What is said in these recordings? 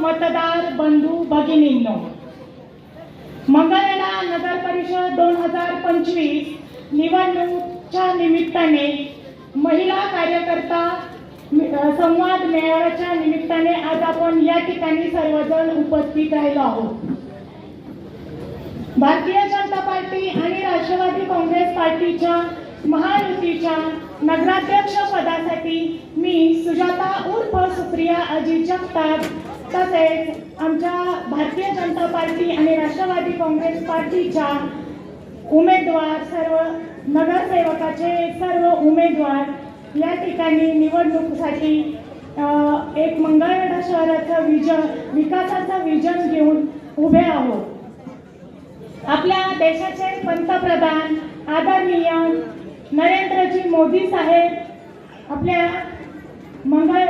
मतदार बंधू भगिनींनो मंगळवेढा नगर परिषद दोन हजार पंचवीस निवडणूकच्या निमित्ताने महिला कार्यकर्ता संवाद मेळाव्याच्या निमित्ताने आज आपण या ठिकाणी सर्वजण उपस्थित राहिलो आहोत. भारतीय जनता पार्टी आणि राष्ट्रवादी काँग्रेस पार्टीच्या महायुतीच्या नगराध्यक्ष पदासाठी मी सुजाता उर्फ सुप्रिया अजित जगताप तसेच आमच्या भारतीय जनता पार्टी आणि राष्ट्रवादी काँग्रेस पार्टीच्या उमेदवार सर्व नगरसेवकाचे सर्व उमेदवार या ठिकाणी निवडणुकीसाठी एक मंगळवेढा शहराचं विजन विकासाचं विजन घेऊन उभे आहोत. आपल्या देशाचे पंतप्रधान आदरणीय नरेंद्रजी मोदी साहेब आपल्या मंगळ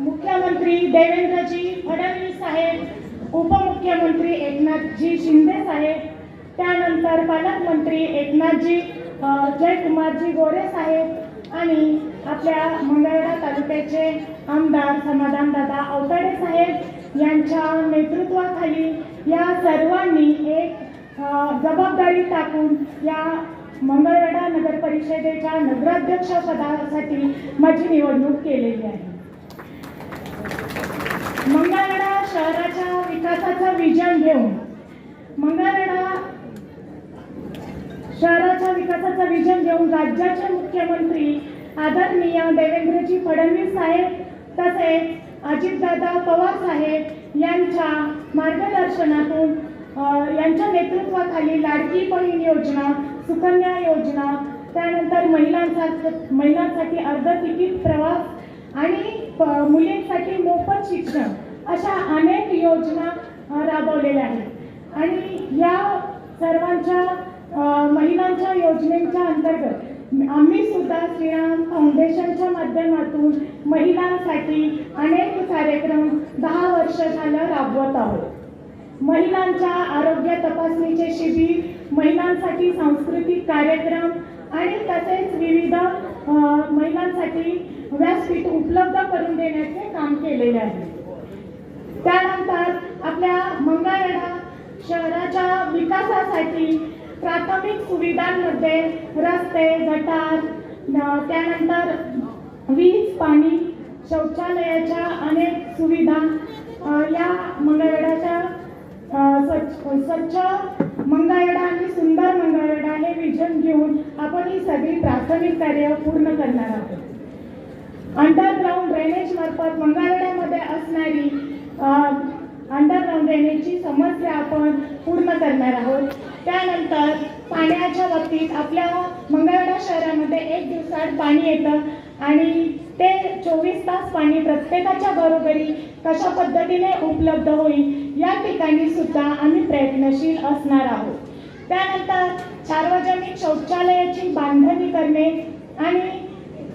मुख्यमंत्री देवेंद्रजी फडणवीस साहेब उपमुख्यमंत्री एकनाथजी शिंदे साहेब त्यानंतर पालकमंत्री एकनाथजी जयकुमारजी गोरे साहेब आणि आपल्या मंगळवेढा तालुक्याचे आमदार समाधानदादा अवताडे साहेब यांच्या नेतृत्वाखाली या सर्वांनी एक जबाबदारी टाकून या मंगळवेढा नगर परिषदेच्या नगराध्यक्षपदासाठी माझी निवडणूक केलेली आहे. मंगळवेढा शहराच्या विकासाचं विजन घेऊन मंगळवेढा शहराच्या विकासाचं विजन घेऊन राज्याचे मुख्यमंत्री आदरणीय देवेंद्रजी फडणवीस साहेब तसेच अजितदादा पवार साहेब यांच्या मार्गदर्शनातून यांच्या नेतृत्वाखाली लाडकी बहीण योजना सुकन्या योजना त्यानंतर महिलांसाठी महिलांसाठी अर्ध तिकीट प्रवास आणि मुलींसाठी मोफत शिक्षण अशा अनेक योजना राबवलेल्या आहेत. आणि या सर्वांच्या महिलांच्या योजनेच्या अंतर्गत आम्ही सुद्धा श्रीराम फाउंडेशनच्या माध्यमातून महिलांसाठी अनेक कार्यक्रम दहा वर्ष झालं राबवत आहोत. महिलांच्या आरोग्य तपासणीचे शिबिर महिलांसाठी सांस्कृतिक कार्यक्रम आणि तसेच विविध महिलांसाठी व्यासपीठ उपलब्ध करून देण्याचे काम केलेले आहे. त्यानंतर आपल्या मंगळवेढा शहराच्या विकासासाठी प्राथमिक सुविधांमध्ये रस्ते गटार त्यानंतर वीज पाणी शौचालयाच्या अनेक सुविधा या मंगळवेढाच्या स्वच्छ स्वच्छ मंगळवेढा आणि सुंदर मंगळवेढा हे विजन घेऊन आपण ही सगळी प्राथमिक कार्य पूर्ण करणार आहोत. अंडरग्राऊंड ड्रेनेज मार्फत मंगळवेढ्यामध्ये असणारी अंडरग्राऊंड ड्रेनेजची समस्या आपण पूर्ण करणार आहोत. त्यानंतर पाण्याच्या बाबतीत आपल्या मंगळवेढा शहरामध्ये एक दिवसात पाणी येतं आणि ते चोवीस तास पाणी प्रत्येकाच्या बरोबरी कशा पद्धतीने उपलब्ध होईल या ठिकाणी सुद्धा आम्ही प्रयत्नशील असणार आहोत. त्यानंतर सार्वजनिक शौचालयाची बांधणी करणे आणि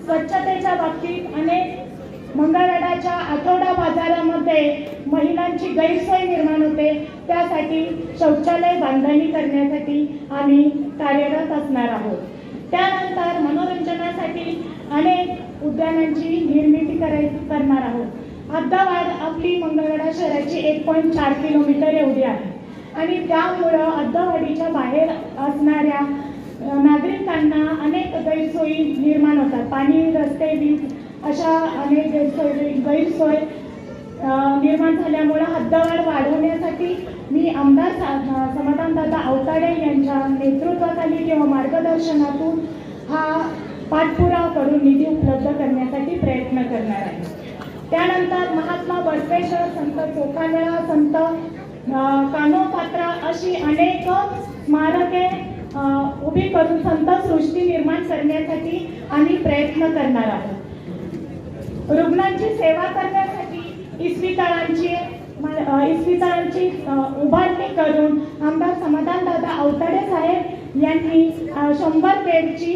स्वच्छतेच्या बाबतीत अनेक मंगळवेढाच्या आठवडा बाजारामध्ये महिलांची गैरसोय निर्माण होते. त्यासाठी शौचालय बांधणी करण्यासाठी आम्ही कार्यरत असणार आहोत. त्यानंतर मनोरंजनासाठी अनेक उद्यानांची निर्मिती कराय करणार आहोत. हद्दवाढ आपली मंगळवेढा शहराची एक पॉईंट चार किलोमीटर एवढी आहे. आणि त्यामुळं हद्दवाढीच्या बाहेर असणाऱ्या नागरिकांना अनेक गैरसोयी निर्माण होतात. पाणी रस्ते वीज अशा अनेक गैरसोय गैरसोय निर्माण झाल्यामुळं हद्दवाढ वाढवण्यासाठी मी आमदार सा- समाधानदादा अवताडे यांच्या नेतृत्वाखाली किंवा मार्गदर्शनातून हा पाठपुरावा करून निधी उपलब्ध करण्यासाठी प्रयत्न करणार आहे. त्यानंतर महात्मा बसवेश्वर संत चोखामेळा संत कानोपात्रा अशी अनेक स्मारके उभी करून संत सृष्टी निर्माण करण्यासाठी आम्ही प्रयत्न करणार आहोत. रुग्णांची सेवा करण्यासाठी इस्पितळांची काळांची अ, इस्पितळांची उभारणी करून आमदार समाधानदादा अवताडे साहेब यांनी शंभर बेडची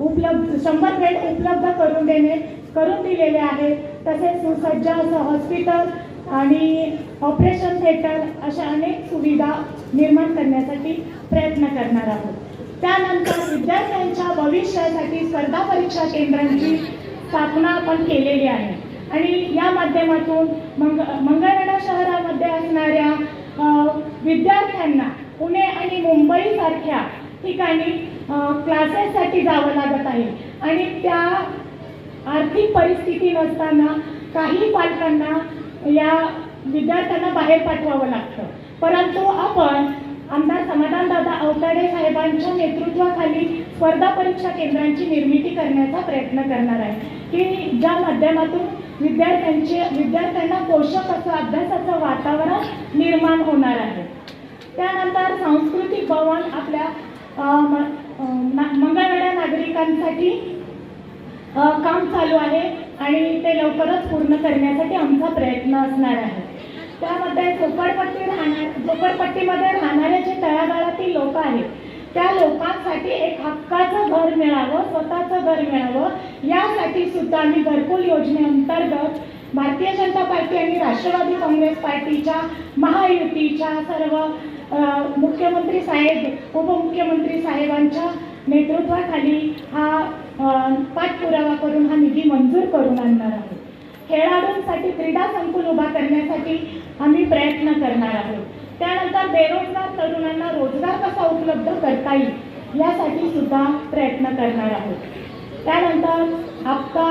उपलब्ध शंभर बेड उपलब्ध करून देणे करून दिलेले आहे. तसेच सुसज्ज असं हॉस्पिटल आणि ऑपरेशन थिएटर अशा अनेक सुविधा निर्माण करण्यासाठी प्रयत्न करणार आहोत. त्यानंतर विद्यार्थ्यांच्या भविष्यासाठी स्पर्धा परीक्षा केंद्रांची स्थापना आपण केलेली आहे. आणि या माध्यमातून मंग मंगळणा शहरामध्ये असणाऱ्या विद्यार्थ्यांना पुणे आणि मुंबईसारख्या ठिकाणी क्लासेससाठी जावं लागत आहे. आणि त्या आर्थिक परिस्थिती नसताना काही पालकांना या विद्यार्थ्यांना बाहेर पाठवावं लागतं. परंतु आपण आमदार समाधानदादा साहेबांच्या नेतृत्वाखाली स्पर्धा परीक्षा केंद्रांची निर्मिती करण्याचा प्रयत्न करणार आहे. की ज्या माध्यमातून विद्यार्थ्यांचे विद्यार्थ्यांना पोषक असं अभ्यासाचं वातावरण निर्माण होणार आहे. त्यानंतर सांस्कृतिक भवन आपल्या म- ना- मंगळवेढा नागरिकांसाठी काम चालू आहे आणि ते लवकरच पूर्ण करण्यासाठी आमचा प्रयत्न असणार आहे. त्यामध्ये झोपडपट्टी राहणार झोपडपट्टीमध्ये राहणारे जे तळागाळातील लोक आहेत. त्या लोकांसाठी एक हक्काचं घर मिळावं स्वतःचं घर मिळावं. यासाठी सुद्धा आम्ही घरकुल योजनेअंतर्गत भारतीय जनता पार्टी आणि राष्ट्रवादी काँग्रेस पार्टीच्या महायुतीच्या सर्व मुख्यमंत्री साहेब उपमुख्यमंत्री साहेबांच्या नेतृत्वाखाली हा पाठपुरावा करून हा निधी मंजूर करून आणणार आहोत. खेळाडूंसाठी क्रीडा संकुल उभा करण्यासाठी आम्ही प्रयत्न करणार आहोत. त्यानंतर बेरोजगार तरुणांना रोजगार कसा उपलब्ध करता येईल यासाठी सुद्धा प्रयत्न करणार आहोत. त्यानंतर आता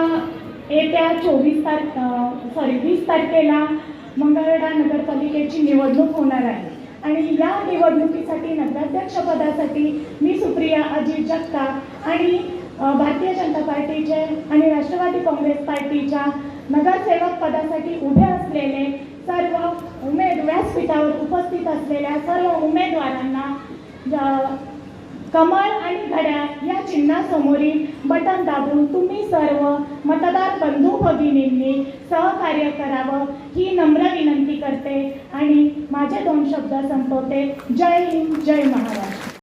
येत्या चोवीस तारख सॉरी वीस तारखेला मंगळवेढा नगरपालिकेची निवडणूक होणार आहे. आणि या निवडणुकीसाठी नगराध्यक्षपदासाठी मी सुप्रिया अजित जगताप आणि भारतीय जनता पार्टीचे आणि राष्ट्रवादी काँग्रेस पार्टीच्या नगरसेवक पदासाठी उभे असलेले सर्व उमेद व्यासपीठावर उपस्थित असलेल्या सर्व उमेदवारांना कमळ आणि घड्याळ या चिन्हासमोरील बटन दाबून तुम्ही सर्व मतदार बंधू भगिनींनी सहकार्य करावं ही नम्र विनंती करते. आणि माझे दोन शब्द संपवते. जय हिंद जय महाराज